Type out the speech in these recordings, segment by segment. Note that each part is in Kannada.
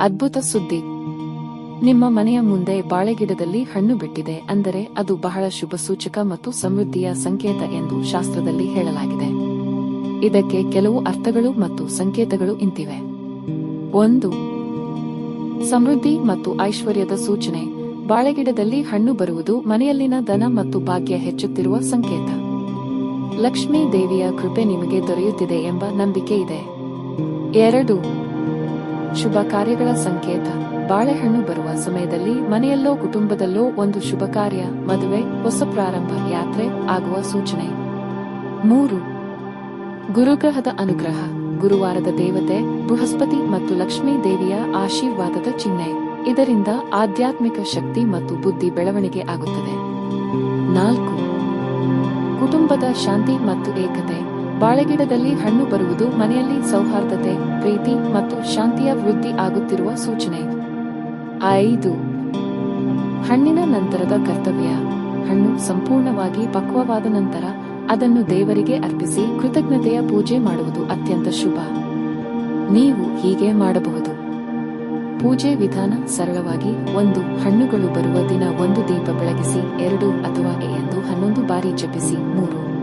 ಅದ್ಭುತ ಸುದ್ದಿ. ನಿಮ್ಮ ಮನೆಯ ಮುಂದೆ ಬಾಳೆಗಿಡದಲ್ಲಿ ಹಣ್ಣು ಬಿಟ್ಟಿದೆ ಅಂದರೆ ಅದು ಬಹಳ ಶುಭ ಸೂಚಕ ಮತ್ತು ಸಮೃದ್ಧಿಯ ಸಂಕೇತ ಎಂದು ಶಾಸ್ತ್ರದಲ್ಲಿ ಹೇಳಲಾಗಿದೆ. ಇದಕ್ಕೆ ಕೆಲವು ಅರ್ಥಗಳು ಮತ್ತು ಸಂಕೇತಗಳು ಇಂತಿವೆ. ಒಂದು, ಸಮೃದ್ಧಿ ಮತ್ತು ಐಶ್ವರ್ಯದ ಸೂಚನೆ. ಬಾಳೆಗಿಡದಲ್ಲಿ ಹಣ್ಣು ಬರುವುದು ಮನೆಯಲ್ಲಿನ ಧನ ಮತ್ತು ಭಾಗ್ಯ ಹೆಚ್ಚುತ್ತಿರುವ ಸಂಕೇತ. ಲಕ್ಷ್ಮೀ ದೇವಿಯ ಕೃಪೆ ನಿಮಗೆ ದೊರೆಯುತ್ತಿದೆ ಎಂಬ ನಂಬಿಕೆ ಇದೆ. ಎರಡು ಶುಭ ಕಾರ್ಯಗಳ ಸಂಕೇತ. ಬಾಳೆಹಣ್ಣು ಬರುವ ಸಮಯದಲ್ಲಿ ಮನೆಯಲ್ಲೋ ಕುಟುಂಬದಲ್ಲೋ ಒಂದು ಶುಭ ಕಾರ್ಯ, ಮದುವೆ, ಹೊಸ ಪ್ರಾರಂಭ, ಯಾತ್ರೆ ಆಗುವ ಸೂಚನೆ. ಮೂರು. ಗುರುಗ್ರಹದ ಅನುಗ್ರಹ. ಗುರುವಾರದ ದೇವತೆ, ಬೃಹಸ್ಪತಿ ಮತ್ತು ಲಕ್ಷ್ಮೀ ದೇವಿಯ ಆಶೀರ್ವಾದದ ಚಿಹ್ನೆ. ಇದರಿಂದ ಆಧ್ಯಾತ್ಮಿಕ ಶಕ್ತಿ ಮತ್ತು ಬುದ್ಧಿ ಬೆಳವಣಿಗೆ ಆಗುತ್ತದೆ. ನಾಲ್ಕು. ಕುಟುಂಬದ ಶಾಂತಿ ಮತ್ತು ಏಕತೆ. ಬಾಳೆಗಿಡದಲ್ಲಿ ಹಣ್ಣು ಬರುವುದು ಮನೆಯಲ್ಲಿ ಸೌಹಾರ್ದತೆ, ಪ್ರೀತಿ ಮತ್ತು ಶಾಂತಿಯ ವೃದ್ಧಿ ಆಗುತ್ತಿರುವ ಸೂಚನೆ. ಐದು. ಹಣ್ಣಿನ ನಂತರದ ಕರ್ತವ್ಯ. ಹಣ್ಣು ಸಂಪೂರ್ಣವಾಗಿ ಪಕ್ವವಾದ ನಂತರ ಅದನ್ನು ದೇವರಿಗೆ ಅರ್ಪಿಸಿ ಕೃತಜ್ಞತೆಯ ಪೂಜೆ ಮಾಡುವುದು ಅತ್ಯಂತ ಶುಭ. ನೀವು ಹೀಗೆ ಮಾಡಬಹುದು. ಪೂಜೆ ವಿಧಾನ ಸರಳವಾಗಿ ಒಂದು ಹಣ್ಣುಗಳು ಬರುವ ದಿನ ಒಂದು ದೀಪ ಬೆಳಗಿಸಿ, ಎರಡು ಅಥವಾ ಎಂದು ಹನ್ನೊಂದು ಬಾರಿ ಜಪಿಸಿ, ಮೂರು.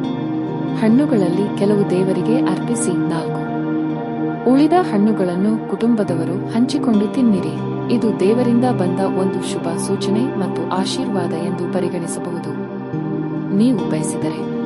ಹಣ್ಣುಗಳಲ್ಲಿ ಕೆಲವು ದೇವರಿಗೆ ಅರ್ಪಿಸಿ ನಾಲ್ಕು. ಉಳಿದ ಹಣ್ಣುಗಳನ್ನು ಕುಟುಂಬದವರು ಹಂಚಿಕೊಂಡು ತಿನ್ನಿರಿ. ಇದು ದೇವರಿಂದ ಬಂದ ಒಂದು ಶುಭ ಸೂಚನೆ ಮತ್ತು ಆಶೀರ್ವಾದ ಎಂದು ಪರಿಗಣಿಸಬಹುದು. ನೀವು ಬಯಸಿದರೆ.